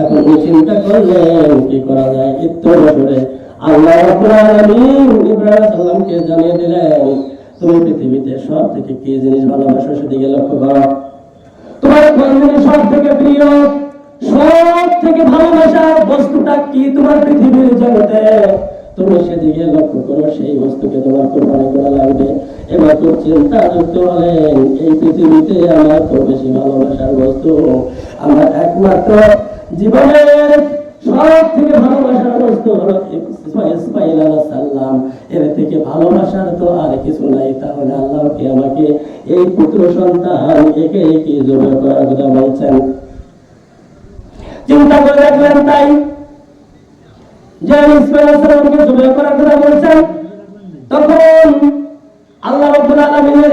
এখন চিন্তা করলেন কি করা যায় ইত্তর বছরে আল্লাহ রাব্বুল আলামিন ইব্রাহিম সাল্লামকে জানিয়ে দিলেন, তুমি পৃথিবীতে সব থেকে কি জিনিস ভালোবাসো সেদিকে লক্ষ্য করো। তোমার কোন জিনিস সব থেকে প্রিয় সব থেকে ভালোবাসার বস্তুটা কি তোমার পৃথিবীর জগতে? তুমি সেদিকে লক্ষ্য করো, সেই বস্তুকে তোমার কোরবানি করা লাগবে। এবার খুব চিন্তা যুক্ত এই পৃথিবীতে আমার খুব বেশি ভালোবাসার বস্তু, আমার একমাত্র জীবনের সব থেকে ভালোবাসার বস্তু হলো ইসমাইল আলাইহিস সালাম। এর থেকে ভালোবাসার তো আর কিছু নাই, তাহলে আমাকে এই পুত্র সন্তান একে একে জমা করার কথা বলছেন? চিন্তা করে দেখলেন তাই, যে ইসমাইল জমা করার কথা বলছেন তখন আল্লাহ রাব্বুল আলামিনের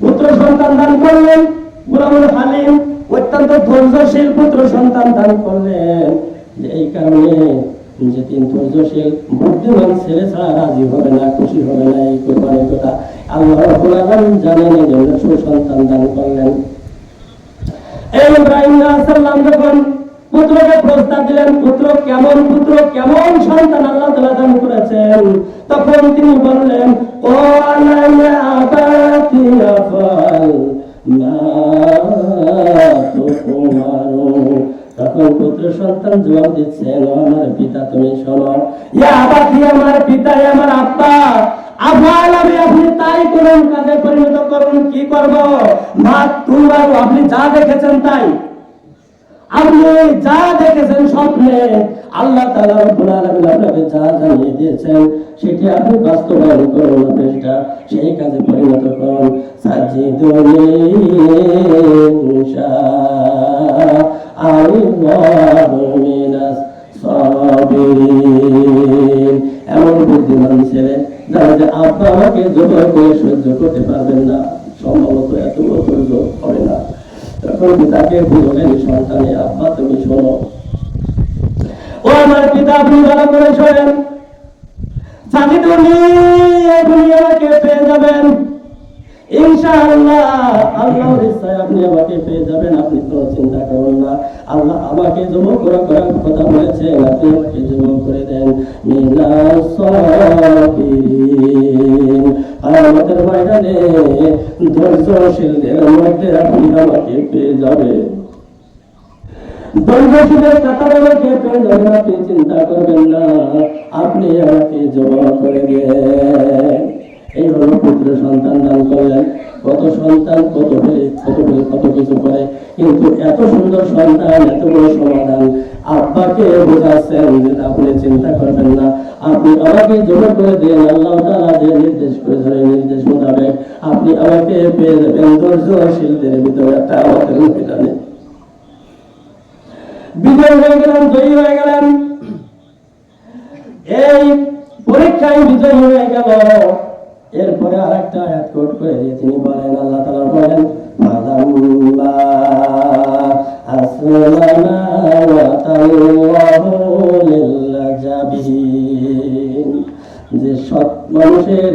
পুত্র সন্তান দান করলেন। গোলামুল হালিম অত্যন্ত ধৈর্যশীল পুত্র সন্তান দান করলেন। এই কারণে যে তিন ধৈর্যশীল, বুদ্ধিমান ছেলে ছাড়া রাজি হবে না, খুশি হবে না, এই কোরবানির কথা। আল্লাহ জানেন এই জন্য সুসন্তান দান করলেন। যখন পুত্রকে প্রস্তাব দিলেন, পুত্র, কেমন পুত্র, কেমন সন্তান আল্লাহ দান করেছেন? তখন তিনি বললেন, ও তুমারু তখন পুত্র সন্তান জবাব দিচ্ছেন আমার পিতা, তুমি শোনো। ইয়া আমার পিতা আমার আব্বা। আফাল, আমি আপনি তাই করুন কাজে পরিণত করুন, কি করব? মা তুমারু আপনি যা দেখেছেন তাই। আপনি যা দেখেছেন স্বপ্নে আল্লাহ তাআলা রব্বুল আলামিন আপনাকে যা জানিয়ে দিয়েছেন, সেটি আপনি বাস্তবায়ন করুন চেষ্টা সেই কাজে পরিণত করুন। সাজিদুনি ইনশা আল্লাহু মিনাস সাবিরিন এমন বুদ্ধিমান ছেলে যারা যে আপনি আমাকে জোর করে সহ্য করতে পারবেন না। সম্ভবত এত সহ্য হবে না। তখন তাকে বললেন সন্তানে আব্বা, তুমি শোনো। আমার পিতা আপনি ভালো করে শোনেন জানি তুমি আমাকে পেয়ে যাবেন। ইনশাআল্লাহ আল্লাহর ইচ্ছায় আপনি আমাকে পেয়ে যাবেন, আপনি কোনো চিন্তা করুন না। আল্লাহ আমাকে জমা করা করার কথা বলেছেন, আপনি আমাকে জমা করে দেন। আমাদের ময়দানে ধৈর্যশীলদের মধ্যে আপনি আমাকে পেয়ে যাবেন। চিন্তা করবেন না, আপনি আমাকে জমা করে এই হলো পুত্র সন্তান দান করলেন। কত সন্তান, কত ফেলে কত ফেলে কত কিছু করে। কিন্তু এত সুন্দর সন্তান, এত বড় সমাধান আব্বাকে বোঝাচ্ছেন যে আপনি চিন্তা করবেন না। আপনি আমাকে জমা করে দিন আল্লাহ তাআলা যে নির্দেশ করেছেন এই নির্দেশ মোতাবেক আপনি আমাকে পেয়ে যাবেন ধৈর্যশীলদের ভিতরে একটা আমাদের মহিলানে বিজয় হয়ে গেলেন, জয়ী হয়ে গেলেন। এই পরীক্ষায় বিজয় হয়ে গেল। এরপরে আর একটা আয়াত কোট করে দিয়ে তিনি বলেন, আল্লাহ তাআলা বলেন যে সৎ মানুষের,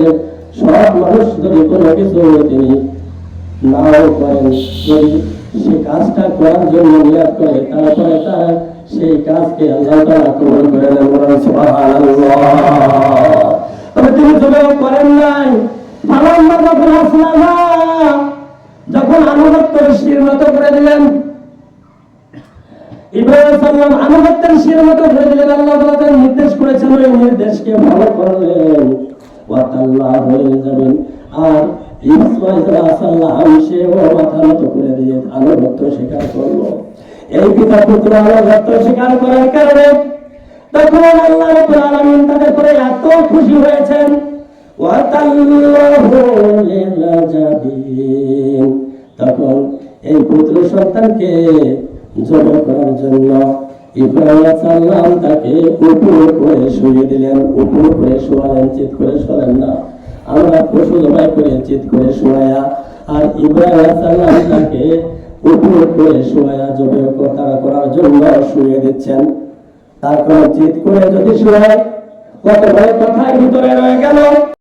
সৎ মানুষ যদি কোনো কিছু তিনি নাও করেন। সে কাজটা করার জন্য নিয়াত করে, তারপরে তার সেই কাজকে আল্লাহ করে তিনি করেন নাই। যখন আনুগত্যের শিরনত করে দিলেন, ইব্রাহিম আনুগত্যের শিরনত করে দিলেন, আল্লাহ নির্দেশ করেছেন এই নির্দেশকে করলেন। যাবেন আর তখন এই পুত্র সন্তানকে জড়ো করার জন্য ইব্রাহিম তাকে উপর করে শুয়ে দিলেন, উপর করে শোয়ালেন চিত করে শোয়ালেন না। আমরা পশু জবাই করে চিত করে শোয়া আর ইব্রাহিম সাল্লাম তাকে উপর করে শোয়া জবে তারা করার জন্য শুয়ে দিচ্ছেন। তারপর চিত করে যদি শোয়ায় কত বড় কথার ভিতরে রয়ে গেল।